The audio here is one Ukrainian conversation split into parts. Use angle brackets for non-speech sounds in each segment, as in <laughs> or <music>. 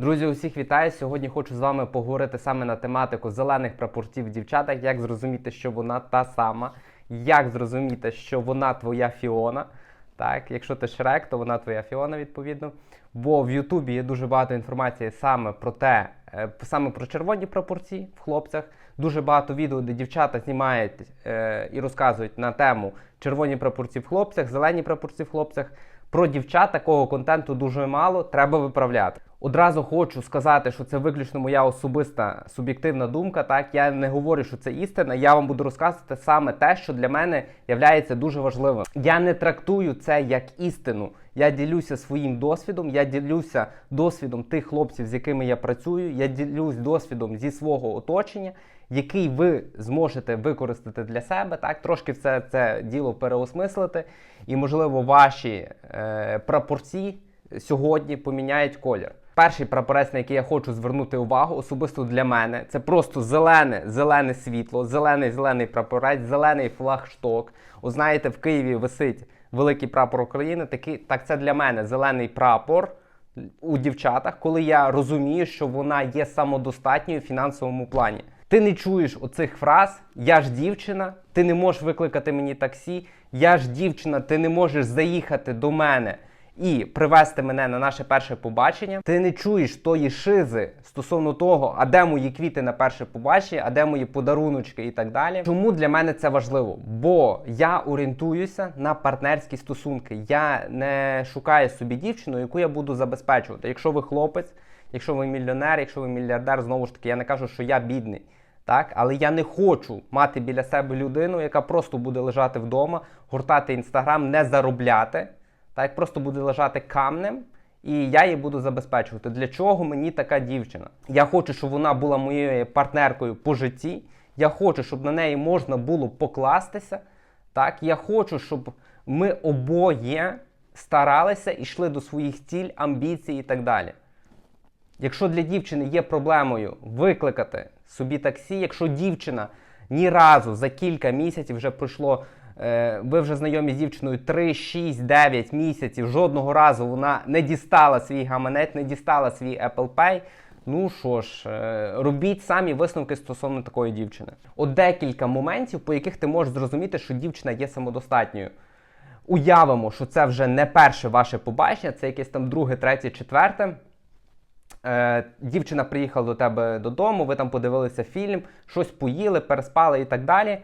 Друзі, усіх вітаю! Сьогодні хочу з вами поговорити саме на тематику зелених прапорців в дівчатах, як зрозуміти, що вона та сама, як зрозуміти, що вона твоя Фіона. Так, якщо ти Шрек, то вона твоя Фіона, відповідно. Бо в Ютубі є дуже багато інформації саме про те, е, саме про червоні прапорці в хлопцях. Дуже багато відео, де дівчата знімають е, і розказують на тему червоні прапорці в хлопцях, зелені прапорці в хлопцях. Про дівчат такого контенту дуже мало, треба виправляти. Одразу хочу сказати, що це виключно моя особиста суб'єктивна думка. Так я не говорю, що це істина. Я вам буду розказувати саме те, що для мене є дуже важливим. Я не трактую це як істину. Я ділюся своїм досвідом. Я ділюся досвідом тих хлопців, з якими я працюю. Я ділюсь досвідом зі свого оточення, який ви зможете використати для себе. Так, трошки все це діло переосмислити, і можливо ваші е, прапорці сьогодні поміняють колір. Перший прапорець, на який я хочу звернути увагу, особисто для мене, це просто зелене, зелене світло, зелений зелений прапорець, зелений флагшток. О, знаєте, в Києві висить великий прапор України. Такий, так це для мене зелений прапор у дівчатах, коли я розумію, що вона є самодостатньою в фінансовому плані. Ти не чуєш оцих фраз Я ж дівчина, ти не можеш викликати мені таксі, я ж дівчина, ти не можеш заїхати до мене і привезти мене на наше перше побачення. Ти не чуєш тої шизи стосовно того, а де мої квіти на перше побачення, а де мої подаруночки і так далі. Чому для мене це важливо? Бо я орієнтуюся на партнерські стосунки. Я не шукаю собі дівчину, яку я буду забезпечувати. Якщо ви хлопець, якщо ви мільйонер, якщо ви мільярдер, знову ж таки, я не кажу, що я бідний. Так, але я не хочу мати біля себе людину, яка просто буде лежати вдома, гуртати інстаграм, не заробляти, так просто буде лежати камнем, і я її буду забезпечувати. Для чого мені така дівчина? Я хочу, щоб вона була моєю партнеркою по житті. Я хочу, щоб на неї можна було покластися. Так, я хочу, щоб ми обоє старалися і йшли до своїх ціль, амбіцій і так далі. Якщо для дівчини є проблемою викликати собі таксі, якщо дівчина ні разу за кілька місяців вже пройшло, ви вже знайомі з дівчиною 3, 6, 9 місяців, жодного разу вона не дістала свій гаманець, не дістала свій Apple Pay. Ну що ж, е, робіть самі висновки стосовно такої дівчини. От декілька моментів, по яких ти можеш зрозуміти, що дівчина є самодостатньою. Уявимо, що це вже не перше ваше побачення, це якесь там друге, третє, четверте. Е, Дівчина приїхала до тебе додому, ви там подивилися фільм, щось поїли, переспали і так далі.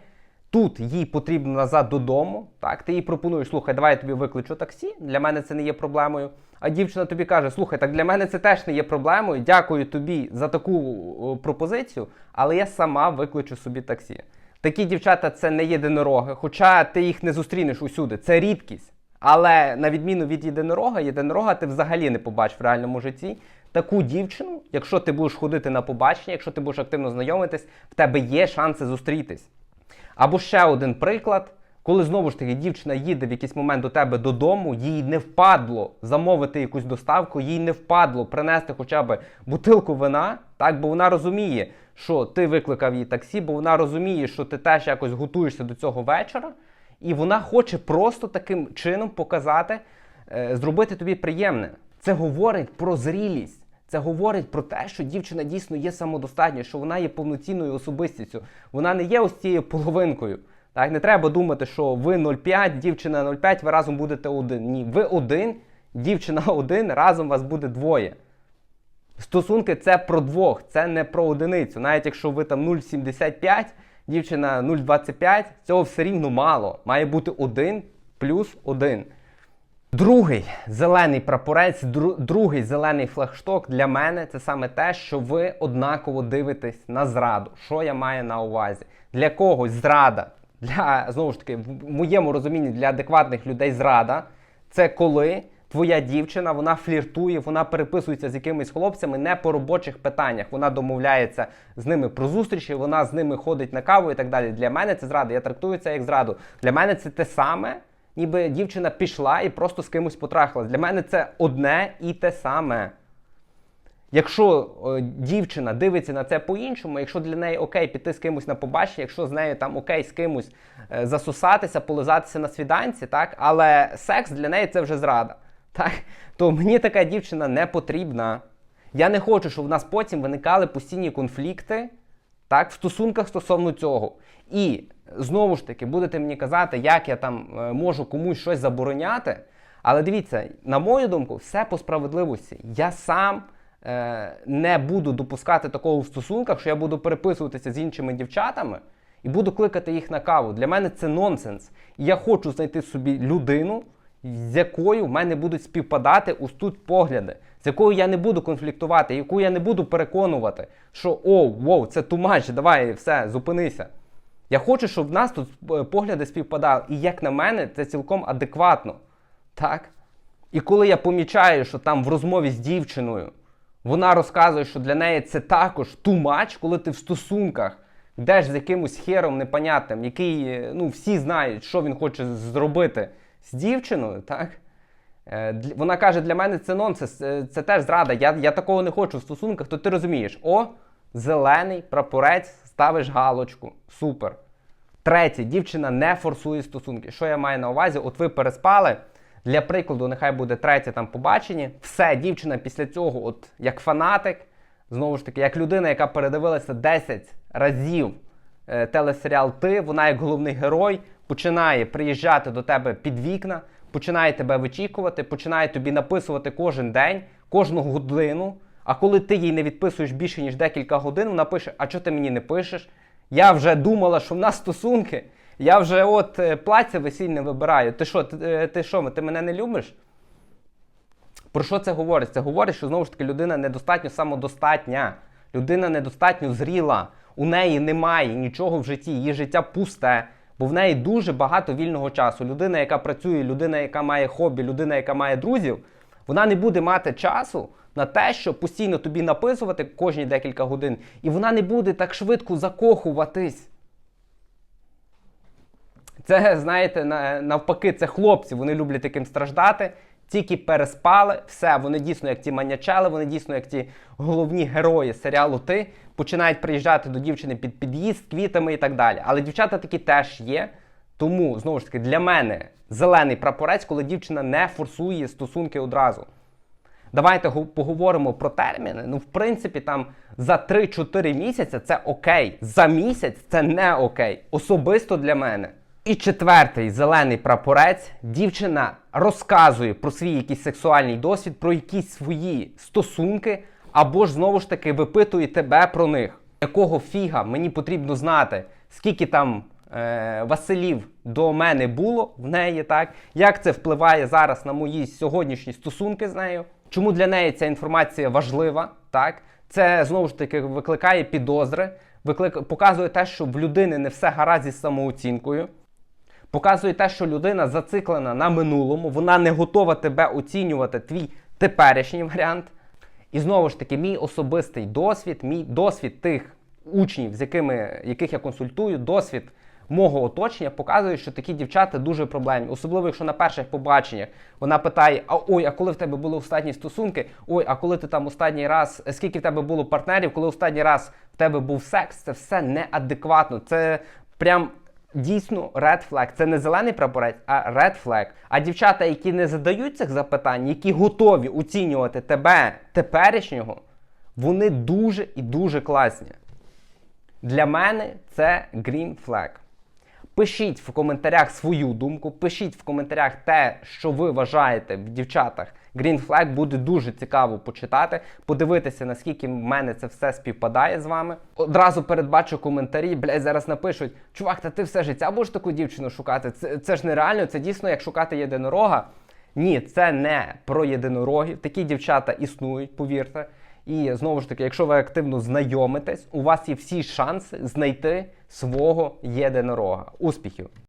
Тут їй потрібно назад додому. Так, ти їй пропонуєш, слухай, давай я тобі викличу таксі. Для мене це не є проблемою. А дівчина тобі каже: Слухай, так для мене це теж не є проблемою. Дякую тобі за таку пропозицію, але я сама викличу собі таксі. Такі дівчата це не єдинороги, хоча ти їх не зустрінеш усюди. Це рідкість. Але на відміну від єдинорога, єдинорога ти взагалі не побачиш в реальному житті. Таку дівчину, якщо ти будеш ходити на побачення, якщо ти будеш активно знайомитись, в тебе є шанси зустрітись. Або ще один приклад, коли знову ж таки дівчина їде в якийсь момент до тебе додому, їй не впадло замовити якусь доставку, їй не впадло принести хоча б бутилку вина, так, бо вона розуміє, що ти викликав їй таксі, бо вона розуміє, що ти теж якось готуєшся до цього вечора, і вона хоче просто таким чином показати, е, зробити тобі приємне. Це говорить про зрілість. Це говорить про те, що дівчина дійсно є самодостатньою, що вона є повноцінною особистістю. Вона не є ось цією половинкою. Так, не треба думати, що ви 0,5, дівчина 0,5, ви разом будете один. Ні, ви один, дівчина <laughs> один, разом вас буде двоє. Стосунки це про двох, це не про одиницю. Навіть якщо ви там 0,75, дівчина 0,25, цього все рівно мало. Має бути один плюс один. Другий зелений прапорець, другий зелений флагшток для мене це саме те, що ви однаково дивитесь на зраду. Що я маю на увазі? Для когось зрада, для знову ж таки, в моєму розумінні для адекватних людей зрада це коли твоя дівчина вона фліртує, вона переписується з якимись хлопцями не по робочих питаннях. Вона домовляється з ними про зустрічі, вона з ними ходить на каву і так далі. Для мене це зрада. Я трактую це як зраду. Для мене це те саме ніби дівчина пішла і просто з кимось потрахалась. Для мене це одне і те саме. Якщо е, дівчина дивиться на це по-іншому, якщо для неї окей піти з кимось на побачення, якщо з нею там окей з кимось е, засосатися, полизатися на свіданці, так, але секс для неї це вже зрада. <laughs> Так? То мені така дівчина не потрібна. Я не хочу, щоб в нас потім виникали постійні конфлікти так, в стосунках стосовно цього. І знову ж таки, будете мені казати, як я там е, можу комусь щось забороняти. Але дивіться, на мою думку, все по справедливості. Я сам е, не буду допускати такого в стосунках, що я буду переписуватися з іншими дівчатами і буду кликати їх на каву. Для мене це нонсенс. Я хочу знайти собі людину, з якою в мене будуть співпадати ось тут погляди, з якою я не буду конфліктувати, яку я не буду переконувати, що о, воу, це тумач, давай, все, зупинися. Я хочу, щоб в нас тут е, погляди співпадали. І як на мене, це цілком адекватно. Так? І коли я помічаю, що там в розмові з дівчиною вона розказує, що для неї це також тумач, коли ти в стосунках йдеш з якимось хером непонятним, який е, ну, всі знають, що він хоче зробити з дівчиною, так? Е, Вона каже, для мене це нонсенс, це теж зрада. Я, я такого не хочу в стосунках, то ти розумієш, о, зелений прапорець, ставиш галочку. Супер. Третє, дівчина не форсує стосунки. Що я маю на увазі? От ви переспали. Для прикладу, нехай буде третє там побачення. Все, дівчина після цього, от як фанатик, знову ж таки, як людина, яка передивилася 10 разів е, телесеріал Ти, вона як головний герой починає приїжджати до тебе під вікна, починає тебе вичікувати, починає тобі написувати кожен день, кожну годину. А коли ти їй не відписуєш більше ніж декілька годин, вона пише: А чого ти мені не пишеш? Я вже думала, що в нас стосунки. Я вже от е, плаття весільне вибираю. Ти що, ти, е, ти що, ти мене не любиш? Про що це говорить? Це говорить, що знову ж таки людина недостатньо самодостатня, людина недостатньо зріла, у неї немає нічого в житті, її життя пусте, бо в неї дуже багато вільного часу. Людина, яка працює, людина, яка має хобі, людина, яка має друзів, вона не буде мати часу на те, щоб постійно тобі написувати кожні декілька годин, і вона не буде так швидко закохуватись. Це, знаєте, навпаки, це хлопці, вони люблять таким страждати. Тільки переспали, все, вони дійсно як ті манячели, вони дійсно як ті головні герої серіалу Ти починають приїжджати до дівчини під під'їзд, квітами і так далі. Але дівчата такі теж є. Тому, знову ж таки, для мене зелений прапорець, коли дівчина не форсує стосунки одразу. Давайте поговоримо про терміни. Ну, в принципі, там за 3-4 місяці це окей. За місяць це не окей. Особисто для мене. І четвертий зелений прапорець. Дівчина розказує про свій якийсь сексуальний досвід, про якісь свої стосунки, або ж знову ж таки випитує тебе про них. Якого фіга мені потрібно знати, скільки там е, Василів до мене було в неї, так? Як це впливає зараз на мої сьогоднішні стосунки з нею? Чому для неї ця інформація важлива? Так? Це знову ж таки викликає підозри, виклик... показує те, що в людини не все гаразд із самооцінкою. Показує те, що людина зациклена на минулому, вона не готова тебе оцінювати, твій теперішній варіант. І знову ж таки, мій особистий досвід, мій досвід тих учнів, з якими яких я консультую, досвід мого оточення показує, що такі дівчата дуже проблемні. Особливо, якщо на перших побаченнях вона питає: а ой, а коли в тебе були останні стосунки? Ой, а коли ти там останній раз, скільки в тебе було партнерів, коли останній раз в тебе був секс, це все неадекватно. Це прям. Дійсно, red flag. Це не зелений прапорець, а red flag. А дівчата, які не задають цих запитань, які готові оцінювати тебе теперішнього, вони дуже і дуже класні. Для мене це green flag. Пишіть в коментарях свою думку, пишіть в коментарях те, що ви вважаєте в дівчатах. Green Flag буде дуже цікаво почитати, подивитися, наскільки в мене це все співпадає з вами. Одразу передбачу коментарі, блядь, зараз напишуть: чувак, та ти все життя будеш таку дівчину шукати. Це, це ж нереально, це дійсно як шукати єдинорога. Ні, це не про єдинорогів. Такі дівчата існують, повірте. І знову ж таки, якщо ви активно знайомитесь, у вас є всі шанси знайти свого єдинорога. Успіхів!